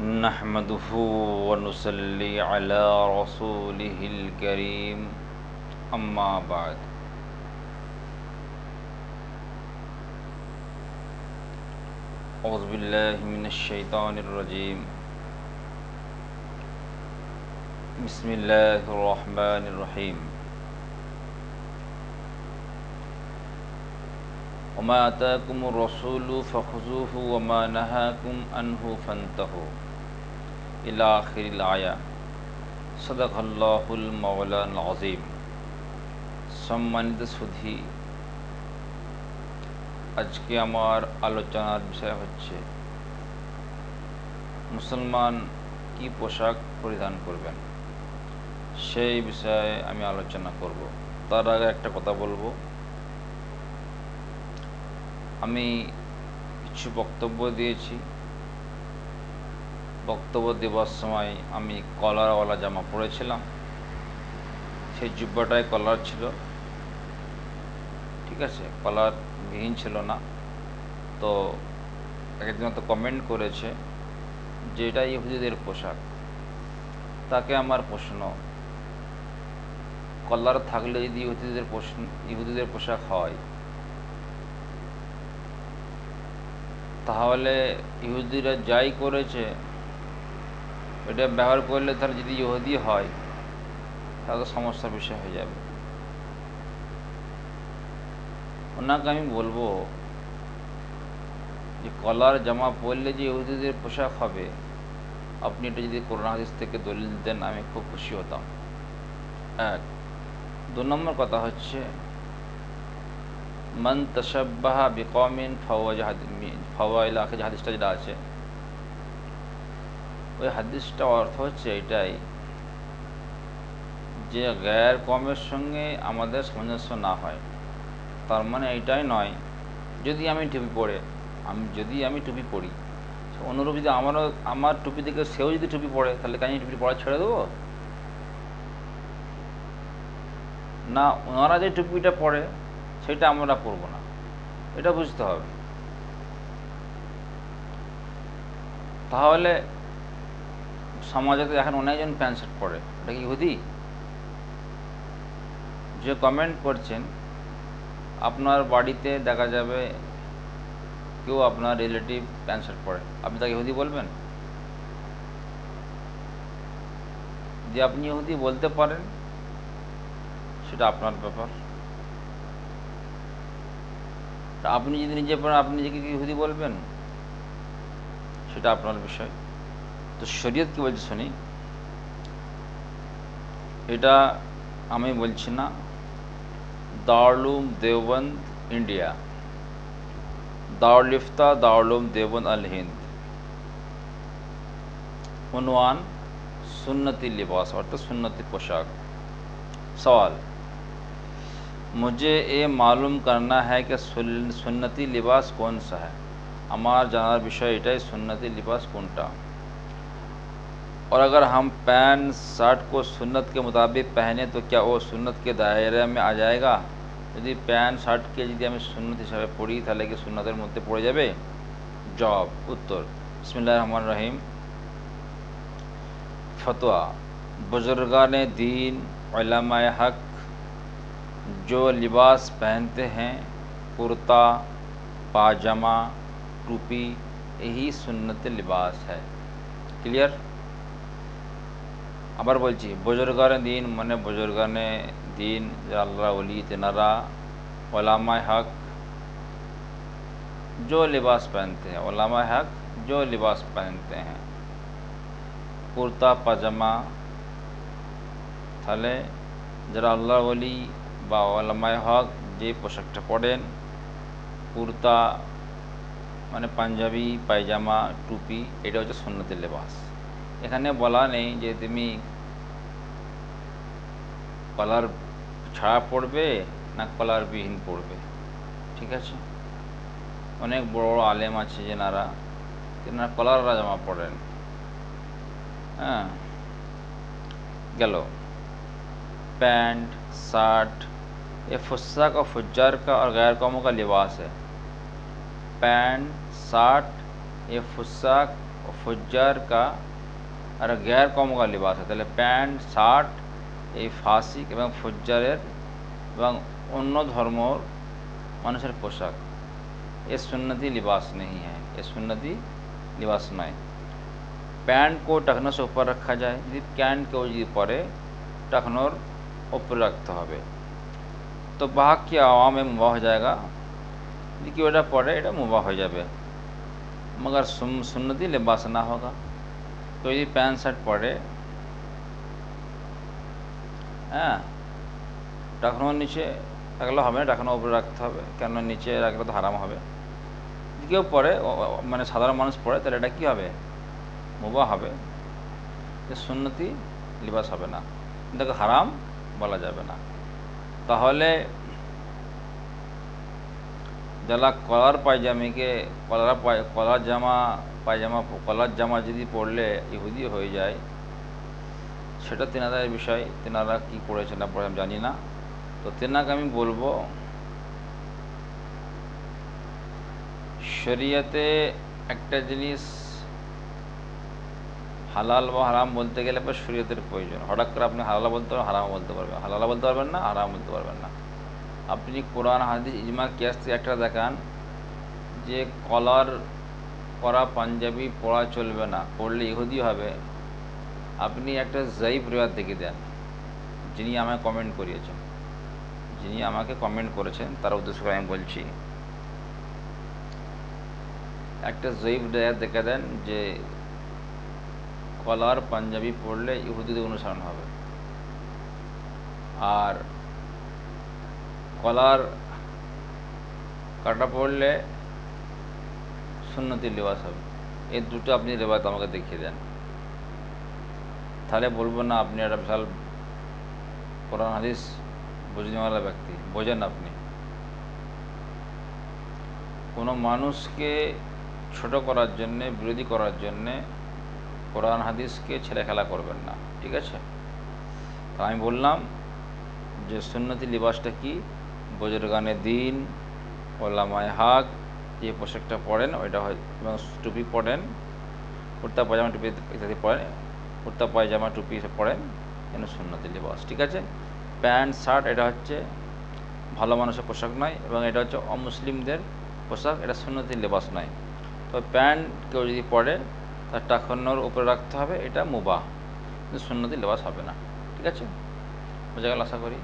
نحمده ونصلي على رسوله الكريم. أما بعد. أعوذ بالله من الشيطان الرجيم. بسم الله الرحمن الرحيم. وما آتاكم الرسول فخذوه وما نهاكم عنه فانتهوا. সদাকল্লাহুল মৌলান আজিম সম্মানিত সুধী, আজকে আমার আলোচনার বিষয় হচ্ছে, মুসলমান কি পোশাক পরিধান করবেন? সেই বিষয়ে আমি আলোচনা করব। তার আগে একটা কথা বলব। আমি কিছু বক্তব্য দিয়েছি। বক্তব্য দেওয়ার সময় আমি কলারওয়ালা জামা পরেছিলাম। সেই জুব্বাটায় কলার ছিল। ঠিক আছে, কলার বিহীন ছিল না। তো একদিন তো কমেন্ট করেছে যে, এটা ইহুদিদের পোশাক। তাকে আমার প্রশ্ন, কলার থাকলে যদি ইহুদিদের প্রশ্ন, ইহুদিদের পোশাক হয়, তাহলে ইহুদিরা যাই করেছে এটা ব্যবহার করলে তার যদি ইহুদি হয়, তাহলে সমস্যার বিষয় হয়ে যাবে। ওনাকে আমি বলব যে কলার জামা পরলে যে ইহুদিদের পোশাক হবে, আপনি এটা যদি করোনা হাদিস থেকে দলিল দেন, আমি খুব খুশি হতাম। এক দু নম্বর কথা হচ্ছে, মন তশব্বাহা বিকমিন ফাওয়া ফাওয়া ইলাকে যে হাদিসটা যেটা আছে ওই হাদিসটা অর্থ হচ্ছে এটাই যে গ্যার কমের সঙ্গে আমাদের সামঞ্জস্য না হয়। তার মানে এটাই নয়, যদি আমি টুপি পরে, আমি যদি আমি টুপি পরি অনুরূপ যদি আমারও, আমার টুপি থেকে সেও যদি টুপি পরে, তাহলে কাজ টুপি পড়া ছেড়ে দেবো? না, ওনারা যে টুপিটা পরে, সেটা আমরা পরবো না। এটা বুঝতে হবে। তাহলে সমাজে এখন অনেকজন প্যান্ট শার্ট পরে এটা কি হুদি যে কমেন্ট করছেন, আপনার বাড়িতে দেখা যাবে কেউ আপনার রিলেটিভ প্যান্ট শার্ট পরে আপনি তাকে ইহুদি বলবেন? যে আপনি ইহুদি বলতে পারেন, সেটা আপনার ব্যাপার। আপনি যদি নিজে পড়েন আপনি নিজেকে কি ইহুদি বলবেন? সেটা আপনার বিষয়। তো শরীয়ত কি বলছে শুনি এটা আমি বলছি না দারুলুম দেওবন্দ ইন্ডিয়া দারুল ইফতা দারুলুম দেওবন্দ আল হিন্দ উনওয়ান সুন্নতি লিবাস অর্থাৎ সুন্নতি পোশাক सवाल मुझे ये मालूम करना है कि सुन्नति लिबास कौन सा है আমার জানার বিষয় এটাই সুন্নতি लिबास কোনটা और अगर हम पैंट शर्ट को सुन्नत के मुताबिक पहने तो क्या वो सुन्नत के दायरे में आ जाएगा যদি প্যান্ট শার্টকে যদি আমি সুন্নত হিসাবে পড়ি তাহলে কি সুন্নতের মধ্যে পড়ে যাবে জবাব উত্তর বিসমিল্লাহ রহমান রহিম ফতোয়া बुजुर्गान दीन हक जो लिबास पहनते हैं कुर्ता पाजामा टोपी यही सुन्नत लिबास है क्लियर আবার বলছি বুজুর্গানে দিন মানে বুজুর্গানে দিন আল্লাহ ওলি তেনারা ওলামায় হক जो लिबास पहनते हैं ओलामा हक जो लिबास पहनते हैं कुर्ता पाजामा তাহলে যারা আল্লাহ বলি বা আল্লামায় হক যে পোশাকটা পরেন কুর্তা মানে পাঞ্জাবি পায়জামা টুপি এটা হচ্ছে সুন্নতের লেবাস এখানে বলা নেই যে তুমি কলার ছাড়া পড়বে না কলার বিহীন পড়বে ঠিক আছে অনেক বড় বড় আলেম আছে যেনারা তেনারা কলার জামা পড়েন হ্যাঁ গেল पैंट शर्ट ये फुस्साक और फुज्जार का और गैर कौमों का लिबास है पैंट शर्ट ये फुस्साक और फुज्जार का আর গ্যার কমকা লিবাস হয় তাহলে প্যান্ট শার্ট ये फासिक एवं फुज्जार अन्न धर्म मानुषर पोशाक ये सुन्नति लिबास नहीं है ये सुन्नति लिबास नए पैंट को टखनों से ऊपर रखा जाए यदि पैंट के जी पड़े टखनों ऊपर रखते हैं तो बाघ की आवाम में मुबाह हो जाएगा कि वह पड़े ये मुबाह हो जाए मगर सुन्नति लिबास ना होगा तो यदि पैंट शर्ट पड़े হ্যাঁ টাকানোর নিচে রাখলে হবে না টাকানো উপরে রাখতে হবে কেন নিচে রাখলে তো হারাম হবে। কেউ পরে মানে সাধারণ মানুষ পড়ে, তাহলে এটা কী হবে? মুবা হবে। যে সুন্নতি লিবাস হবে না। এটাকে হারাম বলা যাবে না। তাহলে যারা কলার পায়জামিকে, কলার পায়, কলার জামা, পায়জামা, কলার জামা যদি পরলে ইহুদি হয়ে যায় সেটা তেনাদের বিষয়, তেনারা কি করেছেন না পরে আমি জানি না। তো তেনাকে আমি বলব, শরিয়াতে একটা জিনিস হালাল বা হারাম বলতে গেলে পর শরীয়তের প্রয়োজন। হঠাৎ করে আপনি হালাল বলতে পারবেন, হারাম বলতে পারবেন। হালাল বলতে পারবেন না, হারাম বলতে পারবেন না। আপনি কোরআন, হাদিস, ইজমা, কিয়াস থেকে একটা দেখান, যে কলার করা পাঞ্জাবি পরা চলবে না পড়লে ইহুদি হবে আপনি একটা জাইব রেওয়াত দেখে দেন। যিনি আমায় কমেন্ট করিয়েছেন। যিনি আমাকে কমেন্ট করেছেন, তার উদ্দেশ্য করে আমি বলছি, একটা জৈব রেয়াত দেখে দেন যে কলার পাঞ্জাবি পড়লে ইহুদিদের অনুসরণ হবে। আর কলার কাটা পড়লে সুন্নতি লেবাস হবে। এই দুটো আপনি রেবাত আমাকে দেখিয়ে দেন। তাহলে বলব না আপনি একটা বিশাল কোরআন হাদিস বুঝনেওয়ালা ব্যক্তি, বোঝেন আপনি। কোনো মানুষকে ছোট করার জন্যে, বিরোধী করার জন্যে কোরআন হাদিসকে ছেলে খেলা করবেন না, ঠিক আছে? তা আমি বললাম যে সুন্নতি লিবাসটা কি? বজরগানের দিন, ওলামায় হাক, যে পোশাকটা পরেন ওইটা হয়, এবং টুপি পরেন কুর্তা পায়জামা টুপি ইত্যাদি পরেন কুর্তা পায়জামা, টুপি পরেন যেন সুন্নতি লিবাস ঠিক আছে? প্যান্ট, শার্ট, এটা হচ্ছে ভালো মানুষের পোশাক নয় এবং এটা হচ্ছে অমুসলিমদের পোশাক, এটা সুন্নতি লেবাস নয়। তবে প্যান্ট কেউ যদি পরে, তার টাকানোর উপরে রাখতে হবে, এটা মুবাহ। কিন্তু সুন্নতি লেবাস হবে না, ঠিক আছে? বোঝা গেল আশা করি?